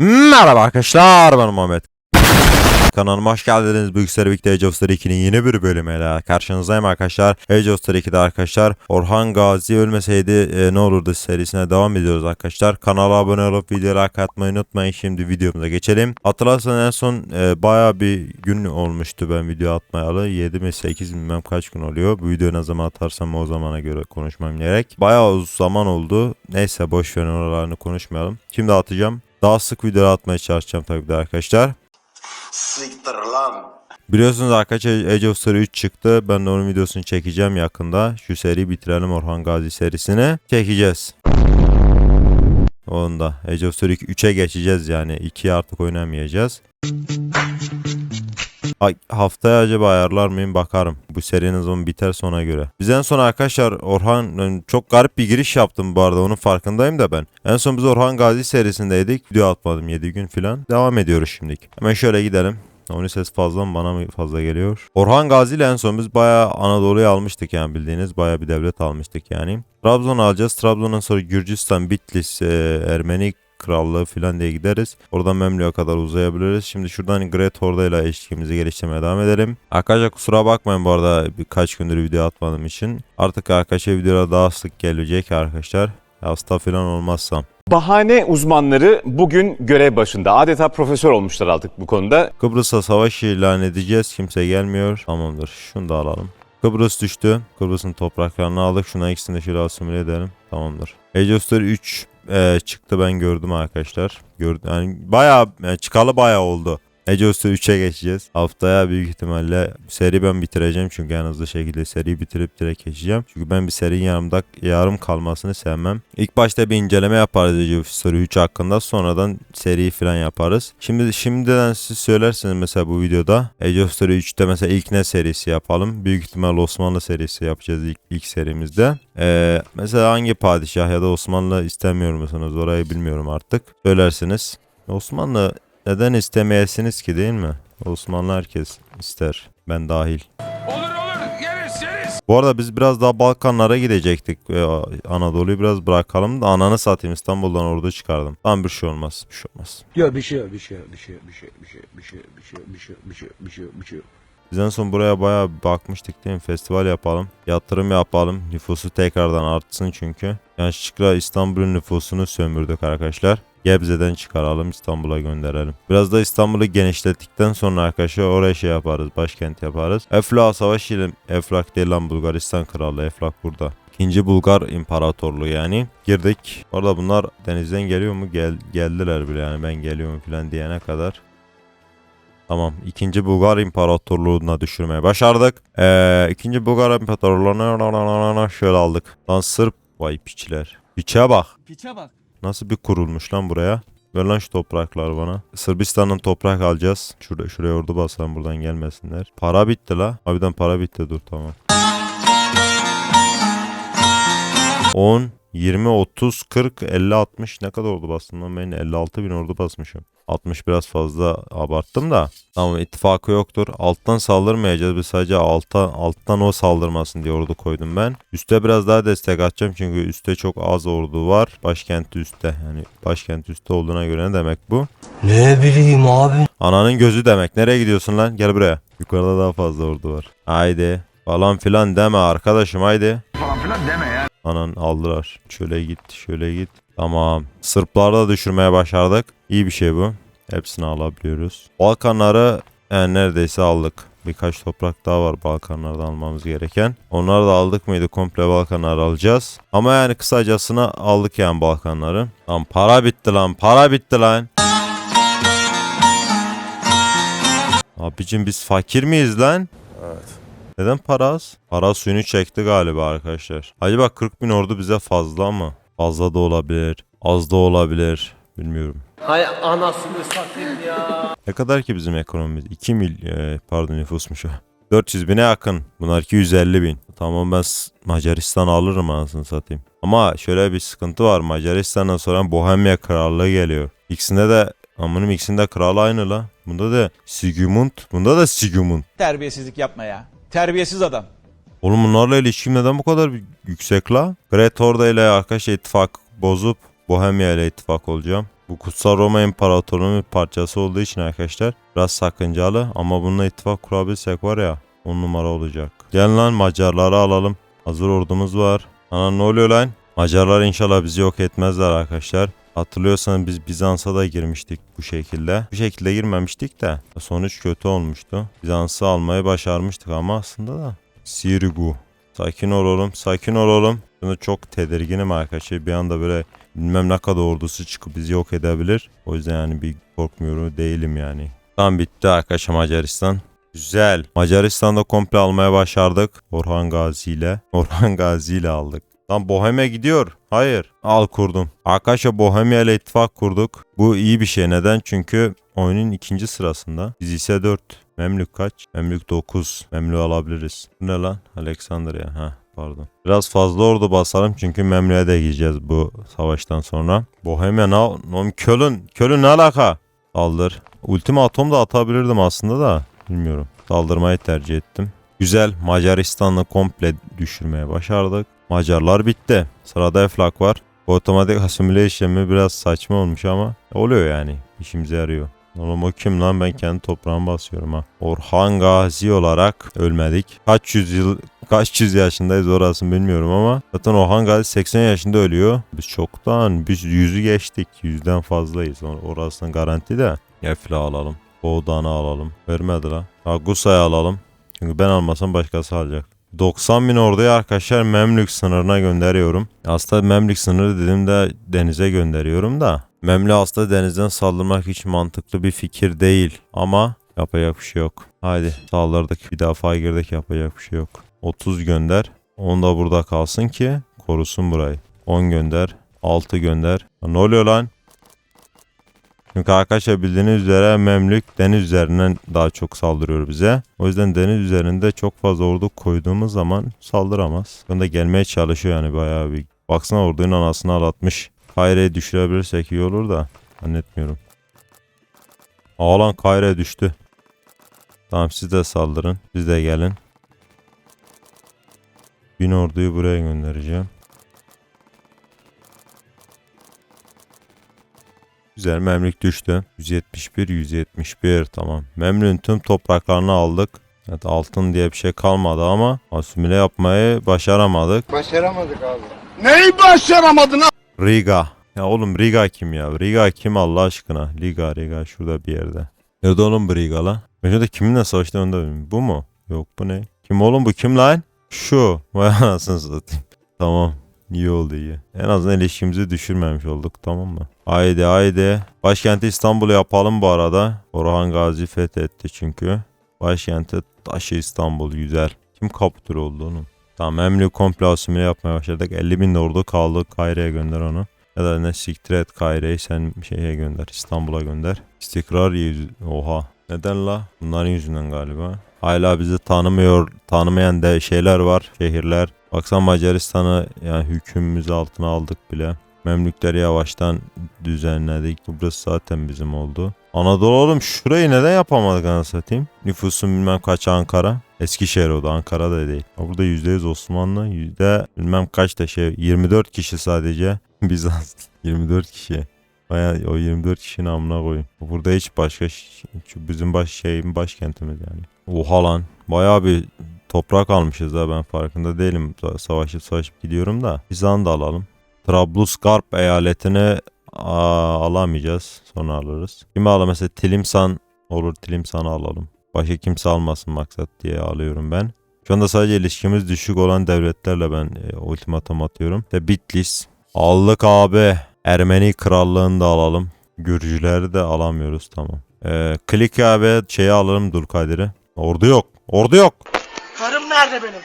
Merhaba arkadaşlar ben Muhammed. Kanalıma hoş geldiniz. Bilgisayar Birlikte Age of Story 2'nin yeni bir bölümüyle karşınızdayım arkadaşlar. Age of Story 2'de arkadaşlar Orhan Gazi ölmeseydi e, ne olurdu serisine devam ediyoruz arkadaşlar. Kanala abone olup videoya like atmayı unutmayın. Şimdi videomuza geçelim. Hatırlarsanız en son e, baya bir gün olmuştu ben video atmayalı. 7 mi 8 mi bilmem kaç gün oluyor. Bu videoyu ne zaman atarsam o zamana göre konuşmam gerek. Baya uzun zaman oldu. Neyse boş verin oralarını konuşmayalım. Şimdi atacağım. Daha sık video atmaya çalışacağım tabii de arkadaşlar. Siktir lan. Biliyorsunuz arkadaşlar Age of Story 3 çıktı. Ben de onun videosunu çekeceğim yakında. Şu seriyi bitirelim Orhan Gazi serisini. Çekeceğiz. Onu da Age of Story 3'e geçeceğiz yani. 2'yi artık oynamayacağız. Ay, haftaya acaba ayarlar mıyım bakarım. Bu serinin zaman biter sona göre. Biz en son arkadaşlar Orhan yani çok garip bir giriş yaptım bu arada onun farkındayım da ben. En son biz Orhan Gazi serisindeydik. Video atmadım 7 gün falan. Devam ediyoruz şimdilik. Hemen şöyle gidelim. Onun ses fazla mı bana mı fazla geliyor? Orhan Gazi ile en son biz bayağı Anadolu'yu almıştık yani bildiğiniz bayağı bir devlet almıştık yani. Trabzon alacağız. Trabzon'dan sonra Gürcistan, Bitlis, e, Ermeni krallığı falan diye gideriz. Oradan Memlük'e kadar uzayabiliriz. Şimdi şuradan Great Horde ile eşliğimizi geliştirmeye devam edelim. Arkadaşlar kusura bakmayın bu arada birkaç gündür video atmadığım için. Artık arkadaşlar videolar daha sık gelecek arkadaşlar. Hasta falan olmazsam. Bahane uzmanları bugün görev başında. Adeta profesör olmuşlar artık bu konuda. Kıbrıs'a savaş ilan edeceğiz. Kimse gelmiyor. Tamamdır. Şunu da alalım. Kıbrıs düştü. Kıbrıs'ın topraklarını aldık. Şuna ikisini de şöyle asimile edelim. Tamamdır. Age of Story 3 e, çıktı ben gördüm arkadaşlar. Gördüm. Yani bayağı yani çıkalı bayağı oldu. Age of Story 3'e geçeceğiz. Haftaya büyük ihtimalle seri ben bitireceğim çünkü en hızlı şekilde seriyi bitirip direkt geçeceğim. Çünkü ben bir serinin yarımda yarım kalmasını sevmem. İlk başta bir inceleme yaparız Age of Story 3 hakkında sonradan seri falan yaparız. Şimdi şimdiden siz söylersiniz mesela bu videoda Age of Story 3'te mesela ilk ne serisi yapalım? Büyük ihtimal Osmanlı serisi yapacağız ilk, ilk serimizde. Ee, mesela hangi padişah ya da Osmanlı istemiyor musunuz orayı bilmiyorum artık. Söylersiniz. Osmanlı neden istemeyesiniz ki değil mi? Osmanlı herkes ister. Ben dahil. Olur olur yeriz yeriz. Bu arada biz biraz daha Balkanlara gidecektik. Ee, Anadolu'yu biraz bırakalım da ananı satayım İstanbul'dan ordu çıkardım. Tam bir şey olmaz. Bir şey olmaz. Yok bir şey yok, bir şey yok, bir şey yok, bir şey yok, bir şey yok, bir şey yok, bir şey yok, bir şey yok, bir şey yok, bir şey yok, bir şey yok. Biz en son buraya bayağı bakmıştık değil mi? Festival yapalım. Yatırım yapalım. Nüfusu tekrardan artsın çünkü. Yanlışlıkla İstanbul'un nüfusunu sömürdük arkadaşlar. Gebze'den çıkaralım İstanbul'a gönderelim. Biraz da İstanbul'u genişlettikten sonra arkadaşlar oraya şey yaparız. Başkent yaparız. Eflak savaş ile Eflak değil lan Bulgaristan kralı. Eflak burada. İkinci Bulgar İmparatorluğu yani. Girdik. Orada bunlar denizden geliyor mu? Gel, geldiler bile yani ben geliyorum falan diyene kadar. Tamam. İkinci Bulgar İmparatorluğu'na düşürmeye başardık. Ee, ikinci Bulgar İmparatorluğu'na şöyle aldık. Lan Sırp. Vay piçler. Piçe bak. Piçe bak. Nasıl bir kurulmuş lan buraya? Ver lan şu topraklar bana. Sırbistan'ın toprak alacağız. Şurada şuraya ordu basalım buradan gelmesinler. Para bitti la. Harbiden para bitti dur tamam. 10, 20, 30, 40, 50, 60 ne kadar ordu bastım lan ben 56 bin ordu basmışım. 60 biraz fazla abarttım da. Tamam ittifakı yoktur. Alttan saldırmayacağız. Biz sadece alttan, alttan o saldırmasın diye ordu koydum ben. Üste biraz daha destek atacağım çünkü üstte çok az ordu var. Başkenti üstte. Yani başkent üstte olduğuna göre ne demek bu? Ne bileyim abi. Ananın gözü demek. Nereye gidiyorsun lan? Gel buraya. Yukarıda daha fazla ordu var. Haydi. Falan filan deme arkadaşım haydi. Falan filan deme ya. Anan aldılar. Şöyle git, şöyle git. Tamam. Sırpları da düşürmeye başardık. İyi bir şey bu. Hepsini alabiliyoruz. Balkanları yani neredeyse aldık. Birkaç toprak daha var Balkanlardan almamız gereken. Onları da aldık mıydı? Komple Balkanları alacağız. Ama yani kısacasına aldık yani Balkanları. Lan para bitti lan. Para bitti lan. Abicim biz fakir miyiz lan? Neden para az? Para suyunu çekti galiba arkadaşlar. Acaba 40 bin ordu bize fazla mı? Fazla da olabilir. Az da olabilir. Bilmiyorum. Hay anasını satayım ya. Ne kadar ki bizim ekonomimiz? 2 mil e, pardon nüfusmuş o. 400 bine yakın. Bunlar 250 bin. Tamam ben Macaristan alırım anasını satayım. Ama şöyle bir sıkıntı var. Macaristan'dan sonra Bohemia Krallığı geliyor. İkisinde de Amınım ikisinde kral aynı la. Bunda da Sigmund. Bunda da Sigmund. Terbiyesizlik yapma ya. Terbiyesiz adam. Oğlum bunlarla ilişkim neden bu kadar yüksek la? Great Horde ile arkadaş ittifak bozup Bohemia ile ittifak olacağım. Bu Kutsal Roma İmparatorluğu'nun bir parçası olduğu için arkadaşlar biraz sakıncalı ama bununla ittifak kurabilirsek var ya 10 numara olacak. Gel lan Macarları alalım. Hazır ordumuz var. Ana ne oluyor lan? Macarlar inşallah bizi yok etmezler arkadaşlar. Hatırlıyorsanız biz Bizans'a da girmiştik bu şekilde. Bu şekilde girmemiştik de sonuç kötü olmuştu. Bizans'ı almayı başarmıştık ama aslında da. Sirigu. Sakin olalım, sakin olalım. Şimdi çok tedirginim arkadaşlar. Bir anda böyle bilmem ne kadar ordusu çıkıp bizi yok edebilir. O yüzden yani bir korkmuyorum değilim yani. Tam bitti arkadaşlar Macaristan. Güzel. Macaristan'da komple almaya başardık. Orhan Gazi ile. Orhan Gazi ile aldık. Lan Bohem'e gidiyor. Hayır. Al kurdum. Arkadaşlar Bohemia ile ittifak kurduk. Bu iyi bir şey. Neden? Çünkü oyunun ikinci sırasında. Biz ise 4. Memlük kaç? Memlük 9. Memlük alabiliriz. Bu ne lan? Alexandria. Ha pardon. Biraz fazla ordu basalım çünkü Memlük'e de gideceğiz bu savaştan sonra. Bohemia ne? Oğlum Köln. Köln ne alaka? Saldır. Ultimatom da atabilirdim aslında da. Bilmiyorum. Saldırmayı tercih ettim. Güzel. Macaristan'ı komple düşürmeye başardık. Macarlar bitti. Sırada Eflak var. Bu otomatik asimile işlemi biraz saçma olmuş ama oluyor yani. İşimize yarıyor. Oğlum o kim lan ben kendi toprağıma basıyorum ha. Orhan Gazi olarak ölmedik. Kaç yüzyıl kaç yüz yaşındayız orasını bilmiyorum ama zaten Orhan Gazi 80 yaşında ölüyor. Biz çoktan biz yüzü geçtik. Yüzden fazlayız. Or- Orasının garanti de. Efla alalım. Boğdan'ı alalım. Vermedi la. Agusa'yı alalım. Çünkü ben almasam başkası alacak. 90 bin orduyu arkadaşlar Memlük sınırına gönderiyorum. Aslında Memlük sınırı dediğimde denize gönderiyorum da. Memlük aslında denizden saldırmak hiç mantıklı bir fikir değil. Ama yapacak bir şey yok. Haydi saldırdık. Bir defa girdik yapacak bir şey yok. 30 gönder. 10 da burada kalsın ki korusun burayı. 10 gönder. 6 gönder. Ne oluyor lan? Çünkü arkadaşlar bildiğiniz üzere Memlük deniz üzerinden daha çok saldırıyor bize. O yüzden deniz üzerinde çok fazla ordu koyduğumuz zaman saldıramaz. Bunda gelmeye çalışıyor yani bayağı bir. Baksana ordunun anasını ağlatmış. Kaire'yi düşürebilirsek iyi olur da. Zannetmiyorum. Ağlan Kaire düştü. Tamam siz de saldırın. Siz de gelin. Bin orduyu buraya göndereceğim. Güzel Memlük düştü. 171 171 tamam. Memlük'ün tüm topraklarını aldık. Evet altın diye bir şey kalmadı ama asimile yapmayı başaramadık. Neyi başaramadın Riga. Ya oğlum Riga kim ya? Riga kim Allah aşkına? Riga Riga şurada bir yerde. Nerede oğlum bu Riga lan? Ben şurada kiminle savaştım onu da bilmiyorum. Bu mu? Yok bu ne? Kim oğlum bu kim lan? Şu. Vay anasını satayım. Tamam. İyi oldu iyi. En azından ilişkimizi düşürmemiş olduk tamam mı? Haydi haydi. Başkenti İstanbul'u yapalım bu arada. Orhan Gazi fethetti çünkü. Başkenti taşı İstanbul güzel. Kim kaptür oldu onun? Tamam Memlük komple asimile yapmaya başladık. 50 bin ordu kaldı. Kaire'ye gönder onu. Ya da ne siktir et Kaire'yi sen şeye gönder. İstanbul'a gönder. İstikrar yüzü... Oha. Neden la? Bunların yüzünden galiba. Hala bizi tanımıyor, tanımayan de şeyler var, şehirler. Baksana Macaristan'ı yani hükümümüz altına aldık bile. Memlükleri yavaştan düzenledik. Burası zaten bizim oldu. Anadolu oğlum şurayı neden yapamadık anasını satayım? Nüfusun bilmem kaç Ankara. Eskişehir o da Ankara da değil. Burada %100 Osmanlı. Yüzde bilmem kaç da şey 24 kişi sadece. Bizans 24 kişi. Baya o 24 kişinin amına koyayım. Burada hiç başka bizim baş şeyin başkentimiz yani. Oha lan. Baya bir toprak almışız da ben farkında değilim. Savaşıp savaşıp gidiyorum da. Bizan'ı da alalım. Trablusgarp eyaletini alamayacağız. Sonra alırız. Kimi alalım? Mesela Tilimsan olur. Tilimsan'ı alalım. Başka kimse almasın maksat diye alıyorum ben. Şu anda sadece ilişkimiz düşük olan devletlerle ben e, ultimatum atıyorum. İşte Bitlis. Aldık abi. Ermeni krallığını da alalım. Gürcüleri de alamıyoruz tamam. Ee, Klika ve şeyi alalım Dulkadir'i. Ordu yok. Ordu yok. Karım nerede benim?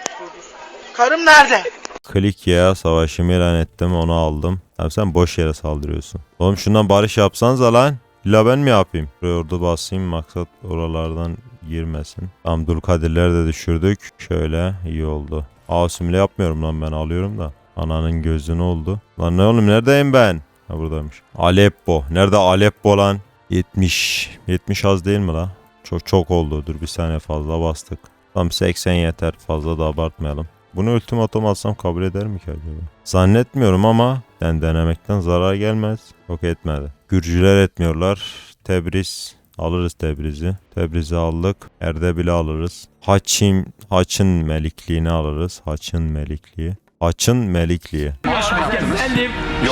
Karım nerede? Klikya'ya savaşımı ilan ettim onu aldım. Tamam sen boş yere saldırıyorsun. Oğlum şundan barış yapsanıza lan. İlla ben mi yapayım? Buraya ordu basayım maksat oralardan girmesin. Tamam Dulkadirleri de düşürdük. Şöyle iyi oldu. Asimile yapmıyorum lan ben alıyorum da. Ananın gözü ne oldu? Lan ne oğlum neredeyim ben? Ha buradaymış. Aleppo. Nerede Aleppo lan? 70. 70 az değil mi la? Çok çok oldu. Dur bir saniye fazla bastık. Tam 80 yeter. Fazla da abartmayalım. Bunu ultimatom alsam kabul eder mi ki acaba? Zannetmiyorum ama den denemekten zarar gelmez. Yok etmedi. Gürcüler etmiyorlar. Tebriz alırız Tebriz'i. Tebriz'i aldık. Erdebil'i alırız. Haçim, Haç'ın melikliğini alırız. Haç'ın melikliği. Haç'ın melikliği.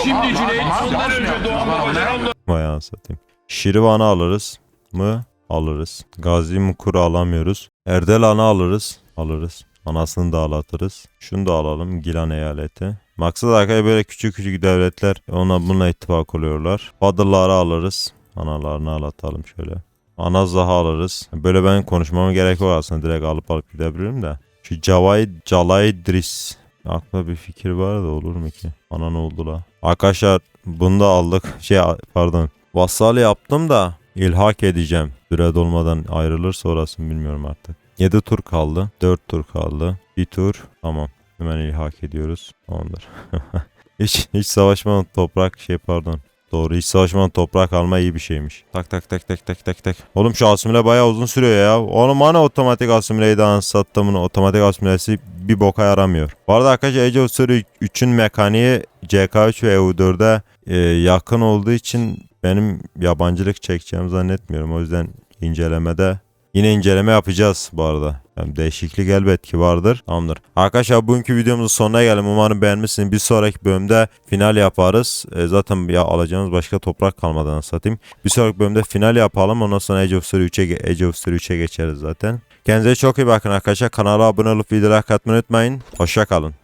Şimdi Cüneyt ondan önce Doğan Babacan ondan Bayağı satayım. Şirivan'ı alırız mı? Alırız. Gazi Mukur'u alamıyoruz. Erdelan'ı alırız. Alırız. Anasını da ağlatırız. Şunu da alalım. Gilan eyaleti. Maksat arkaya böyle küçük küçük devletler ona bununla ittifak oluyorlar. Fadılları alırız. Analarını ağlatalım şöyle. Anazah'ı alırız. Böyle ben konuşmama gerek yok aslında. Direkt alıp alıp gidebilirim de. Şu Cavay Calaydris. Aklıma bir fikir var da olur mu ki? Ana ne oldu la? Arkadaşlar bunu da aldık. Şey pardon. Vassal yaptım da ilhak edeceğim. Süre dolmadan ayrılırsa orasını bilmiyorum artık. 7 tur kaldı. 4 tur kaldı. Bir tur. Tamam. Hemen ilhak ediyoruz. Tamamdır. hiç, hiç savaşmadan toprak şey pardon. Doğru hiç savaşmadan toprak alma iyi bir şeymiş. Tak tak tak tak tak tak tak. Oğlum şu asimile bayağı uzun sürüyor ya. Oğlum hani otomatik asimileyi de ansattımın otomatik asimilesi bir boka yaramıyor. Bu arada arkadaşlar Age of Story 3'ün mekaniği CK3 ve EU4'e e, yakın olduğu için benim yabancılık çekeceğimi zannetmiyorum. O yüzden incelemede yine inceleme yapacağız bu arada. Yani değişiklik elbet ki vardır. Tamamdır. Arkadaşlar bugünkü videomuzun sonuna geldim. Umarım beğenmişsiniz. Bir sonraki bölümde final yaparız. E, zaten ya alacağımız başka toprak kalmadan satayım. Bir sonraki bölümde final yapalım. Ondan sonra Age of Story 3'e Age of Story 3'e geçeriz zaten. Kendinize çok iyi bakın arkadaşlar. Kanala abone olup videolar katmayı unutmayın. Hoşça kalın.